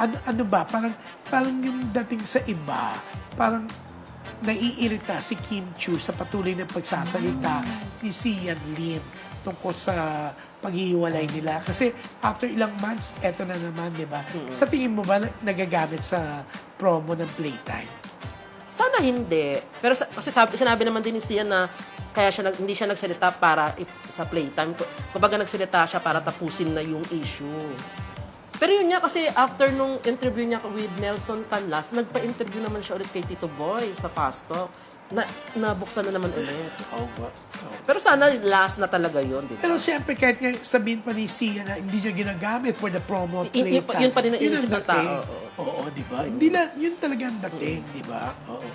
ano, ano ba, parang, parang yung dating sa iba, parang naiirita si Kim Chu sa patuloy na pagsasalita ni Sian Lim tungkol sa paghihiwalay nila. Kasi after ilang months, eto na naman, di ba? Sa tingin mo ba na- nagagamit sa promo ng Playtime? Sana hindi. Pero sa, kasi sabi, sinabi naman din ni Sian na kaya siya hindi siya nagsalita para sa playtime. Ku- Kumbaga nagsalita siya para tapusin na yung issue. Pero yun niya kasi after nung interview niya with Nelson Canlas, nagpa-interview naman siya ulit kay Tito Boy sa Fast Talk. Na, nabuksan na naman ulit. Oh, Pero sana last na talaga yun, di ba? Pero siyempre, kahit nga sabihin pa ni Sia na hindi niya ginagamit for the promo Y- yun pa- yun pa rin ang inisip ng tao, Oo, di ba? Hindi na, yun talaga ang dating, di ba? Oo.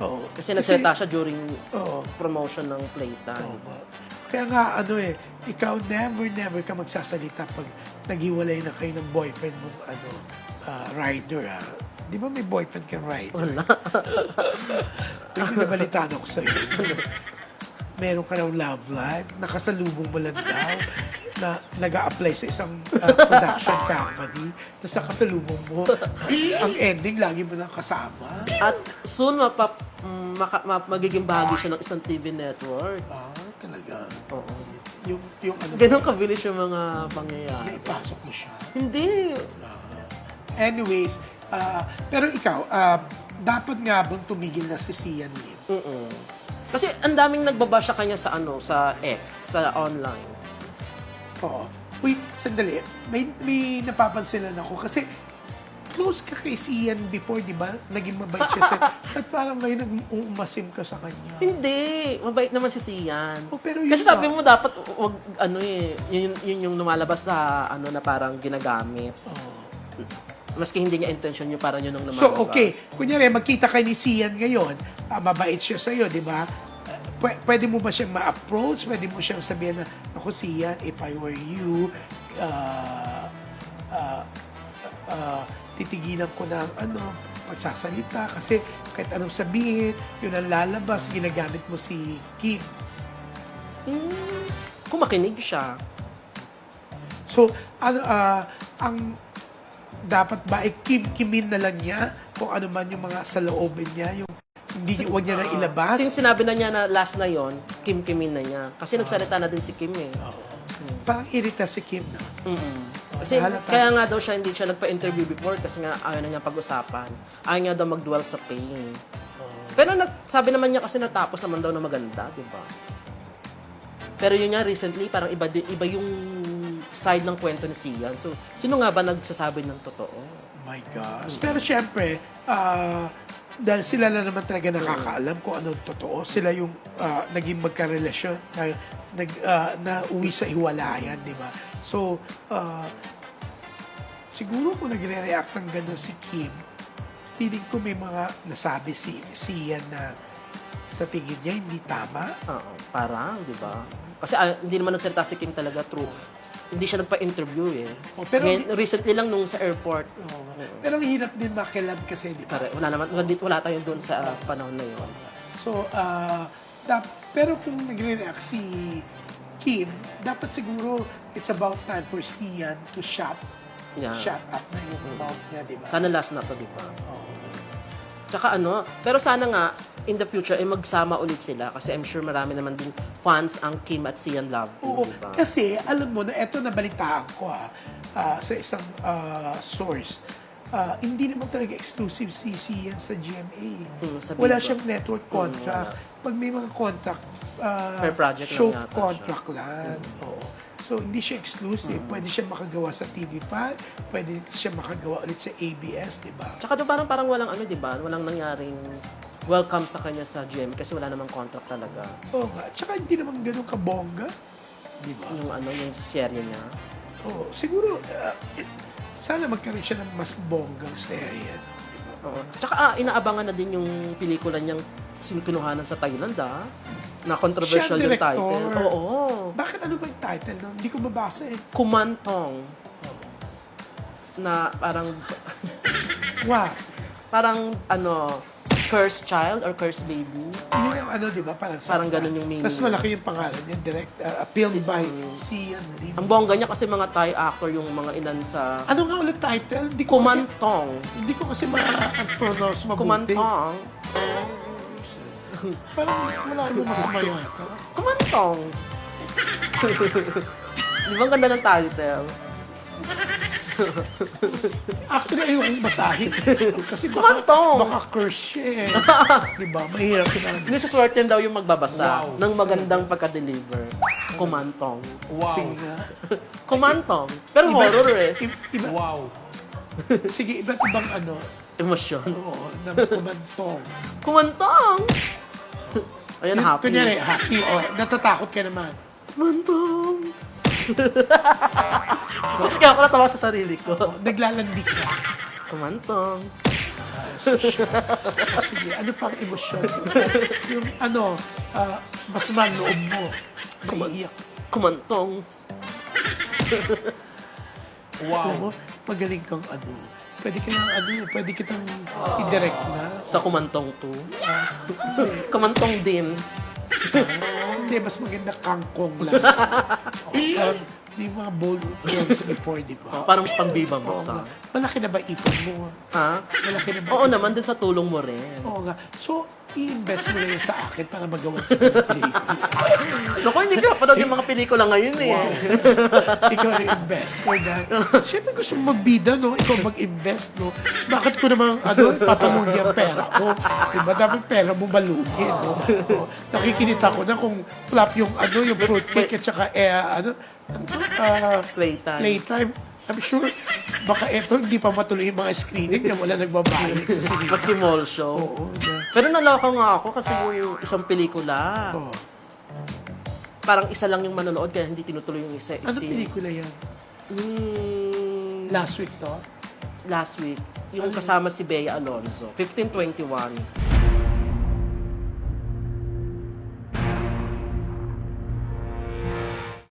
Oo. Kasi nagsalita siya during Oo. promotion ng Playtime. Oo. Kaya nga, ano eh, ikaw never, never ka magsasalita pag naghiwalay na kayo ng boyfriend mo, ano, ah, rider, ha? Di ba may boyfriend kang rider? Wala. Hindi nabalitaan ako sa'yo. Meron ka ng love life, nakasalubong mo lang daw, na nag apply sa isang ah, production company, tapos nakasalubong mo, ang ending, lagi mo nang kasama. At soon, mapa, mm, maka, ma- magiging bahagi siya ng isang TV network. Ah, talaga. Oo. Yung, yung ano, Ganun kabilis yung mga pangyayari. naipasok mo siya. Hindi. Anyways, ah, pero ikaw, ah, dapat nga bang tumigil na si Sian Lim? Mm-mm. Kasi ang daming nagbaba siya kanya sa ano, sa X, sa online. Oo. Uy, sandali. May, may napapansin lang ako kasi close ka kay Sian before, di ba? Naging mabait siya sa... At parang ngayon nag-uumasim ka sa kanya. Hindi. Mabait naman si Sian. Oh, pero yun Kasi sabi mo dapat wag ano eh, yun, yun yung lumalabas sa ano na parang ginagamit. Oo. Maski hindi niya intention yung parang yun ang lumalabas. So, okay. Kunyari, magkita kay ni Sian ngayon, ah, mabait siya sa'yo, di ba? Pw- pwede mo ba siyang ma-approach? Pwede mo siyang sabihin na, ako Sian, if I were you, uh, uh, uh, titigilan ko ng ano, pagsasalita kasi kahit anong sabihin, yun ang lalabas, ginagamit mo si Kim. Hmm, kung makinig siya. So, ano, ah, ang dapat ba, eh, kim kimin na lang niya kung ano man yung mga sa loobin niya, yung hindi niya, huwag niya na ilabas. Since sinabi na niya na last na yon, Kim Kimin na niya. Kasi nagsalita na din si Kim eh. Oo. Parang irita si Kim na. Mm-mm. Kasi Halata. kaya nga daw siya hindi siya nagpa-interview before kasi nga ayaw na niya pag-usapan. Ayaw niya daw mag-dwell sa pain. Pero nag, sabi naman niya kasi natapos naman daw na maganda, di ba? Pero yun nga, recently, parang iba, iba yung side ng kwento ni Sian. So, sino nga ba nagsasabi ng totoo? Oh my gosh. Pero syempre, ah, dahil sila lang naman talaga nakakaalam kung anong totoo. Sila yung ah, naging magkarelasyon na, nag, ah, na uwi sa hiwalayan, di ba? So, ah, siguro kung nagre-react ng gano'n si Kim, feeling ko may mga nasabi si, si Ian na sa tingin niya hindi tama. Oo, parang, di ba? Kasi ah, hindi naman nagsalita si Kim talaga true. Hindi siya nagpa-interview eh. Oh, pero- Ngayon, recently lang nung sa airport, Pero ang hirap din makilab kasi, di ba? Wala naman, wala, wala tayo doon sa ah, panahon na yun. So, ah, dap- pero kung nagre-react si Kim, dapat siguro it's about time for Sian to shut, Yeah. shut up na yung mouth niya, di ba? Sana last na to, di ba? Oo. Tsaka ano, pero sana nga, in the future, eh, magsama ulit sila. Kasi I'm sure marami naman din fans ang Kim at Sian Love team, Oo, di ba? kasi alam mo na eto nabalitaan ko ha, ah, sa isang ah, source. Ah, hindi naman talaga exclusive si Sian sa GMA. Hmm, Wala Viva. siyang network contract. Pag may mga contract, ah, Per project lang show siya. contract lang. Oo. So, hindi siya exclusive. Hmm. Pwede siya makagawa sa TV5, pwede siya makagawa ulit sa ABS, di ba? Tsaka doon parang, parang walang ano, di ba? Walang nangyaring welcome sa kanya sa GM kasi wala namang contract talaga. Oo nga. Tsaka hindi naman ganun kabongga. Di ba? Yung ano, yung serye niya. Oo. Siguro, it- sana magkaroon siya ng mas bonggang serye. Di ba? Oo. Tsaka ah, inaabangan na din yung pelikula niyang sinupinuhanan sa Thailand, ah. Na controversial Siya yung title. Oo. Bakit ano ba yung title nun? Hindi ko mabasa eh. Kumantong. Na parang, What? parang ano, cursed child or cursed baby. Yun yung ano, di ba? Parang, Parang ganun yung meaning. Tapos malaki yung pangalan niya, direct, uh, filmed by si, ano, di ba? Ang bongga niya kasi mga Thai actor yung mga ilan sa Ano nga ulit title? Hindi ko kasi, Kumantong. hindi ko kasi ma-pronounce mabuti. Kumantong. Parang wala mo masama yata. Kumantong. Di ba ang ganda ng title? Actually, ayokong basahin. Kasi baka, Kumantong. baka curse siya eh. Di ba? Mahirap sa swerte daw yung magbabasa ng magandang pagka-deliver. Kumantong. Sige nga. Kumantong. Pero Iba- horror eh. i- Iba, Wow. sige, iba't ibang ano, Emosyon. oo, ng kumantong. Kumantong! Ayan, happy. Kunyari, happy, o, natatakot ka naman. Kumantong! Mas kaya ako natawa sa sarili ko. O, naglalandi ka. Kumantong. Ah. Ah, Sige, ano pang emosyon? yung ano, ah, masama ang loob mo. Kumaiyak. Kumantong. Alam mo, Wow. magaling kang ano. Pwede ka lang ano, pwede kitang i-direct na. Sa kumantong 2. Ah. Kumantong din. Hindi, mas maganda kangkong lang. Okay, parang di mga bold films before, di ba? Parang pang-biba mo sa... Malaki na ba ipon mo? Ha? Malaki na ba? Oo naman, din sa tulong mo rin. Oo nga. So, i-invest mo na yun sa akin para magawa kita ng pelikula. Naku, hindi ka napanood yung mga pelikula ngayon eh. Ikaw rin investor na. Siyempre gusto mo magbida, no? Ikaw mag-invest, no? Bakit ko naman, ano, papalugi ang pera ko? Diba? Dapat pera mo malugi, no? O, nakikinita ko na kung flop yung, ano, yung fruitcake at saka, eh, ano, ano, ah, Playtime. playtime. I'm sure, baka eto, hindi pa matuloy yung mga screening na wala nagbabayad sa cinema. Maski mall show. Oo, na. Pero naloka nga ako kasi yung isang pelikula, Oo. parang isa lang yung manonood kaya hindi tinutuloy yung isa. Ano Isi- pelikula yan? Hmm, Last week to? last week, yung kasama si Bea Alonzo, 1521.